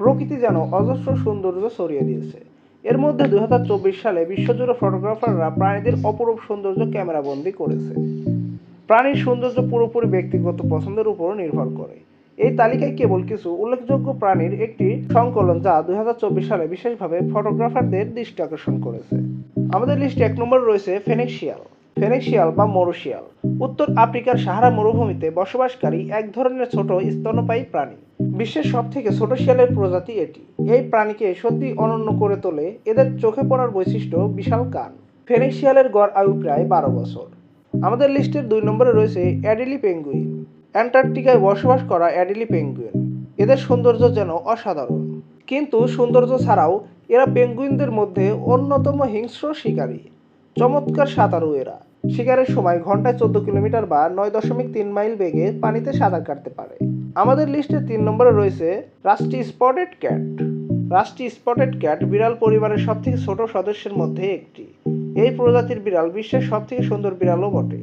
প্রকৃতি যেন অজস্র সৌন্দর্য ছড়িয়ে দিয়েছে। এর মধ্যে দুই হাজার চব্বিশ সালে বিশ্বজুড়ে ফটোগ্রাফাররা প্রাণীদের অপরূপ সৌন্দর্য ক্যামেরাবন্দি করেছে। প্রাণীর সৌন্দর্য পুরোপুরি ব্যক্তিগত পছন্দের উপর নির্ভর করে। এই তালিকায় কেবল কিছু উল্লেখযোগ্য প্রাণীর একটি সংকলন যা দুই হাজার চব্বিশ সালে বিশেষভাবে ফটোগ্রাফারদের দৃষ্টি আকর্ষণ করেছে। আমাদের লিস্টে এক নম্বর রয়েছে ফেনেক শিয়াল ফেনেক শিয়াল বা মরুশিয়াল। উত্তর আফ্রিকার সাহারা মরুভূমিতে বসবাসকারী এক ধরনের ছোট স্তন্যপায়ী প্রাণী। বিশ্বের সব থেকে ছোট শিয়ালের প্রজাতি এটি। এই প্রাণীকে সত্যি অনন্য করে তোলে এদের চোখে পড়ার বৈশিষ্ট্য বিশাল কান। ফেনেক শিয়ালের গড় আয়ু প্রায় বারো বছর। আমাদের লিস্টের দুই নম্বরে রয়েছে অ্যাডিলি পেঙ্গুইন। অ্যান্টার্কটিকায় বসবাস করা অ্যাডিলি পেঙ্গুইন। এদের সৌন্দর্য যেন অসাধারণ। কিন্তু সৌন্দর্য ছাড়াও এরা পেঙ্গুইনদের মধ্যে অন্যতম হিংস্র শিকারী। চমৎকার সাঁতারু এরা। শিকারের সময় ঘন্টায় চোদ্দ কিলোমিটার বা নয় দশমিক তিন মাইল বেগে পানিতে সাঁতার কাটতে পারে। আমাদের লিস্টে তিন নম্বরে রয়েছে rusty spotted cat. Rusty spotted cat বিড়াল পরিবারের সবথেকে ছোট সদস্যের মধ্যে একটি। এই প্রজাতির বিড়াল বিশ্বের সবথেকে সুন্দর বিড়ালও বটে।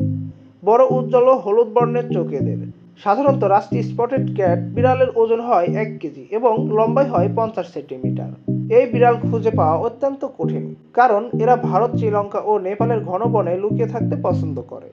বড়, উজ্জ্বল হলুদ বর্ণের চোখ এদের। সাধারণত রাস্টি স্পটেড ক্যাট বিড়ালের ওজন হয় এক কেজি এবং লম্বাই হয় পঞ্চাশ সেন্টিমিটার। এই বিড়াল খুঁজে পাওয়া অত্যন্ত কঠিন, কারণ এরা ভারত, শ্রীলঙ্কা ও নেপালের ঘন বনে লুকিয়ে থাকতে পছন্দ করে।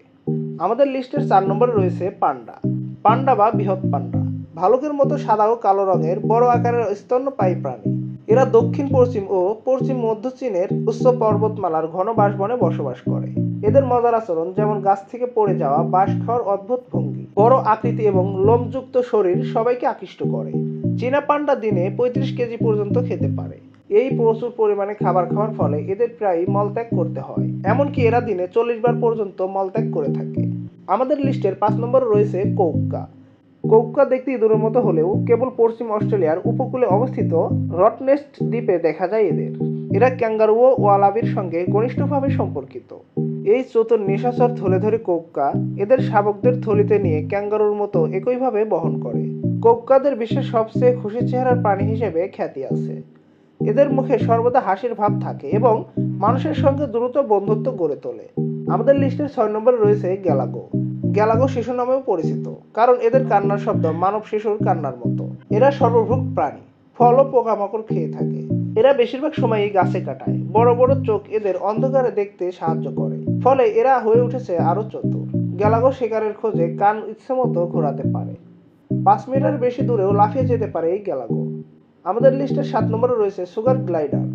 আমাদের লিস্টের চার নম্বরে রয়েছে পান্ডা। পান্ডা বা বৃহৎ পান্ডা। ভালুকের মতো সাদা ও কালো রঙের বড় আকারের স্তন্যপায়ী প্রাণী। এরা দক্ষিণ, পশ্চিম ও পশ্চিম মধ্য চীনের উচ্চ পর্বতমালার ঘন বাসবনে বসবাস করে। এদের মজার আচরণ যেমন গাছ থেকে পড়ে যাওয়া বাঁশ খাওয়ার অদ্ভুত ভঙ্গি, বড় আকৃতি এবং লোমযুক্ত শরীর সবাইকে আকৃষ্ট করে। চীনা পান্ডা দিনে পঁয়ত্রিশ কেজি পর্যন্ত খেতে পারে। এই প্রচুর পরিমাণে খাবার খাওয়ার ফলে এদের প্রায় মলত্যাগ করতে হয়। এমনকি এরা দিনে চল্লিশ বার পর্যন্ত মলত্যাগ করে থাকে। আমাদের লিস্টের পাঁচ নম্বরে রয়েছে কৌক্কা। কৌক্কা দেখতে ইঁদুরের মতো হলেও কেবল পশ্চিম অস্ট্রেলিয়ার উপকূলে অবস্থিত রটনেস্ট দ্বীপে দেখা যায় এদের। এরা ক্যাঙ্গারু ও ওয়ালাবির সঙ্গে ঘনিষ্ঠভাবে সম্পর্কিত। এই চতুর নিশাচর থলে ধরে কৌক্কা এদের শাবকদের থলিতে নিয়ে ক্যাঙ্গারুর মতো একইভাবে বহন করে। কৌক্কাদের বিশ্বের সবচেয়ে খুশি চেহারার প্রাণী হিসেবে খ্যাতি আছে। এদের মুখে সর্বদা হাসির ভাব থাকে এবং মানুষের সঙ্গে দ্রুত বন্ধুত্ব গড়ে তোলে। আমাদের লিস্টের ছয় নম্বরে রয়েছে গ্যালাগো। গ্যালাগো শিশু নামেও পরিচিত, কারণ এদের কান্নার শব্দ মানব শিশুর কান্নার মতো। এরা সর্বভুক প্রাণী, ফল ও পোকামাকড় খেয়ে থাকে। এরা বেশিরভাগ সময়ই গাছে কাটায়। বড় বড় চোখ এদের অন্ধকারে দেখতে সাহায্য করে। ফলে এরা হয়ে উঠেছে আরও চতুর। গ্যালাগো শিকারের খোঁজে কান ইচ্ছে মতো ঘোরাতে পারে। পাঁচ মিটার বেশি দূরেও লাফিয়ে যেতে পারে এই গ্যালাগো। আমাদের লিস্টের সাত নম্বরে রয়েছে সুগার গ্লাইডার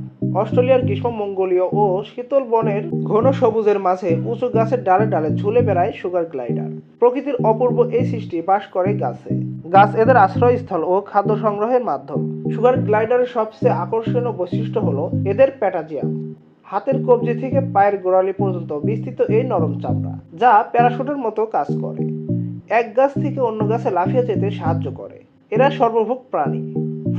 অস্ট্রেলিয়ার গ্রীষ্ম, মঙ্গোলীয় ও শীতল বনের ঘন সবুজের মাঝে উঁচু গাছের ডালে ডালে ঝুলে বেড়ায় সুগার গ্লাইডার প্রকৃতির অপূর্ব এই সৃষ্টি বাস করে গাছে। গাছ এদের আশ্রয়স্থল ও খাদ্য সংগ্রহের মাধ্যম। সুগার গ্লাইডারের সবচেয়ে আকর্ষণীয় বৈশিষ্ট্য হলো এদের প্যাটাজিয়াম হাতের কবজি থেকে পায়ের গোড়ালি পর্যন্ত বিস্তৃত এই নরম চামড়া, যা প্যারাশুটের মতো কাজ করে। এক গাছ থেকে অন্য গাছে লাফিয়ে যেতে সাহায্য করে। এরা সর্বভোগ প্রাণী।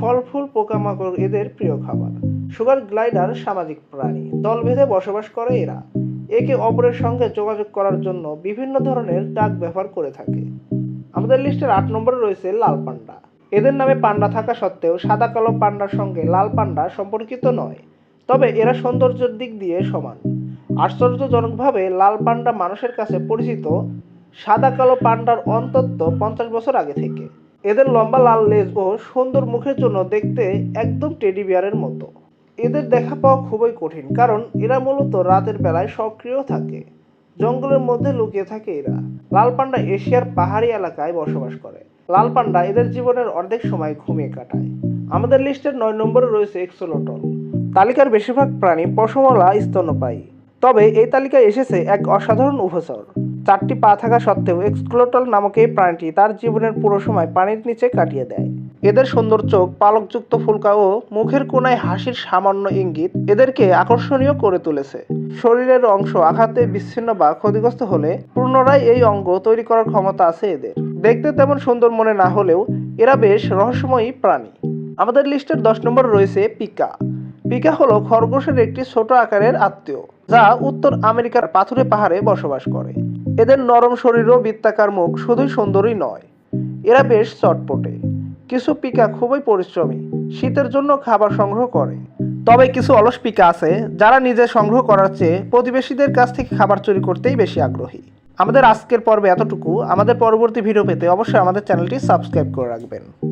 ফল ফুল পোকামাকড় এদের প্রিয় খাবার। সুগার গ্লাইডার সামাজিক প্রাণী। দলভেদে বসবাস করে এরা। একে অপরের সঙ্গে যোগাযোগ করার জন্য বিভিন্ন ধরনের ডাক ব্যবহার করে থাকে। আমাদের লিস্টের আট নম্বরে রয়েছে লাল পান্ডা। এদের নামে পান্ডা থাকা সত্ত্বেও সাদা কালো পান্ডার সঙ্গে লাল পান্ডা সম্পর্কিত নয়। তবে এরা সৌন্দর্যের দিক দিয়ে সমান। আশ্চর্যজনকভাবে লাল পান্ডা মানুষের কাছে পরিচিত সাদা কালো পান্ডার অন্তত পঞ্চাশ বছর আগে থেকে। এদের লম্বা লাল লেজ ও সুন্দর মুখের জন্য দেখতে একদম টেডি বিয়ারের মতো। এদের দেখা পাওয়া খুবই কঠিন, কারণ এরা মূলত রাতের বেলায় সক্রিয় থাকে। জঙ্গলের মধ্যে লুকিয়ে থাকে এরা। লাল পান্ডা এশিয়ার পাহাড়ি এলাকায় বসবাস করে। লাল পান্ডা এদের জীবনের অর্ধেক সময় ঘুমিয়ে কাটায়। আমাদের লিস্টের নয় নম্বরে রয়েছে এক্সোলোটল তালিকার বেশিরভাগ প্রাণী পশমলা স্তন্যপায়ী। তবে এই তালিকায় এসেছে এক অসাধারণ উপসর চারটি পা থাকা সত্ত্বেও এক্সক্লোটল নামক এই প্রাণীটি তার জীবনের পুরো সময় পানির নিচে কাটিয়ে দেয়। এদের সুন্দর চোখ, পালকযুক্ত ফুলকা ও মুখের কোনায় হাসির সামান্য ইঙ্গিত এদেরকে আকর্ষণীয় করে তুলেছে। শরীরের অংশ আঘাতে বিচ্ছিন্ন বা ক্ষতিগ্রস্ত হলে পুনরায় এই অঙ্গ তৈরি করার ক্ষমতা আছে এদের। দেখতে তেমন সুন্দর মনে না হলেও এরা বেশ রহস্যময়ী প্রাণী। আমাদের লিস্টের দশ নম্বর রয়েছে পিকা। পিকা হলো খরগোশের একটি ছোট আকারের আত্মীয়, যা উত্তর আমেরিকার পাথুরে পাহাড়ে বসবাস করে। এদের নরম শরীর ও বৃত্তাকার মুখ শুধুই সুন্দরই নয়। এরা বেশ চটপটে। কিছু পিকা খুবই পরিশ্রমী, শীতের জন্য খাবার সংগ্রহ করে। তবে কিছু অলস পিকা আছে, যারা নিজে সংগ্রহ করার চেয়ে প্রতিবেশীদের কাছ থেকে খাবার চুরি করতেই বেশি আগ্রহী। আমাদের আজকের পর্বে এতটুকু। আমাদের পরবর্তী ভিডিও পেতে অবশ্যই আমাদের চ্যানেলটি সাবস্ক্রাইব করে রাখবেন।